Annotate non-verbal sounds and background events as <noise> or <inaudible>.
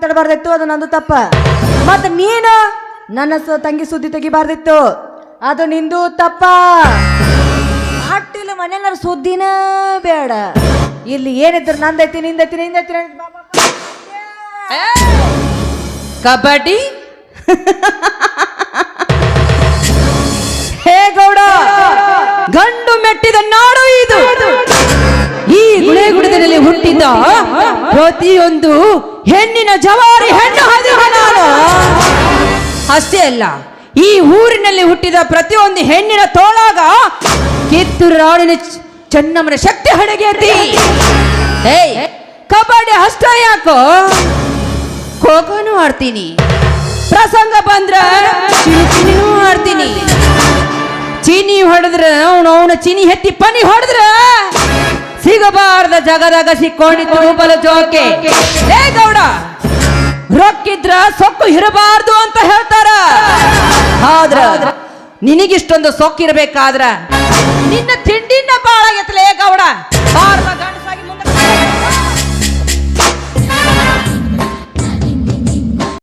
ಮಾತಾಡಬಾರ್ದಿತ್ತು ಅದು ನಂದು ತಪ್ಪ. ಮತ್ತೆ ನೀನು ನನ್ನ ತಂಗಿ ಸುದ್ದಿ ತೆಗಿಬಾರ್ದಿತ್ತು ಅದು ನಿಂದು ತಪ್ಪ. ಅಟ್ಟಿಲ್ಲ ಮನೇಲಿ ನನ್ನ ಸುದ್ದಿನ ಬೇಡ. ಇಲ್ಲಿ ಏನಿದ್ರು ನಂದೈತಿ ನಿಂದೈತಿ ನಿಂದೈತಿ. ಕಬಡ್ಡಿ? <laughs> ಗುಳೆಗುಡದಲ್ಲಿ ಹುಟ್ಟಿದ ಪ್ರತಿಯೊಂದು ಹೆಣ್ಣಿನ ಜವಾರಿ ಹೆಣ್ಣು ನಾನು ಅಷ್ಟೇ ಅಲ್ಲ, ಈ ಊರಿನಲ್ಲಿ ಹುಟ್ಟಿದ ಪ್ರತಿಯೊಂದು ಹೆಣ್ಣಿನ ತೋಳಾಗ ಕಿತ್ತೂರು ರಾಣಿನ ಚೆನ್ನಮ್ಮನ ಶಕ್ತಿ ಹಡಗೇತಿ. ಏಯ್, ಕಬಡ್ಡಿ ಅಷ್ಟ ಯಾಕೋ? ಖೋಖೋನು ಆಡ್ತೀನಿ. ಪ್ರಸಂಗ ಬಂದ್ರ ಆಡ್ತೀನಿ. ಚೀನಿ ಹೊಡೆದ್ರ ಅವನು ಅವನ ಚೀನಿ ಹೆತ್ತಿ ಪನಿ ಹೊಡೆದ್ರ ಸಿಗಬಾರ್ದ ಜಗದಾಗ ಸಿಕ್ಕೊಂಡಿದ್ದು ಬಲ ಜೋಕೆ. ಏ ಗೌಡ, ರೊಕ್ಕಿದ್ರ ಸೊಕ್ಕು ಇರಬಾರ್ದು ಅಂತ ಹೇಳ್ತಾರ. ಆದ್ರ, ನಿನಗಿಷ್ಟೊಂದು ಸೊಕ್ಕಿರ್ಬೇಕಾದ್ರ, ನಿನ್ನ ತಿಂಡಿನ ಬಾಳ ಗಂಡ.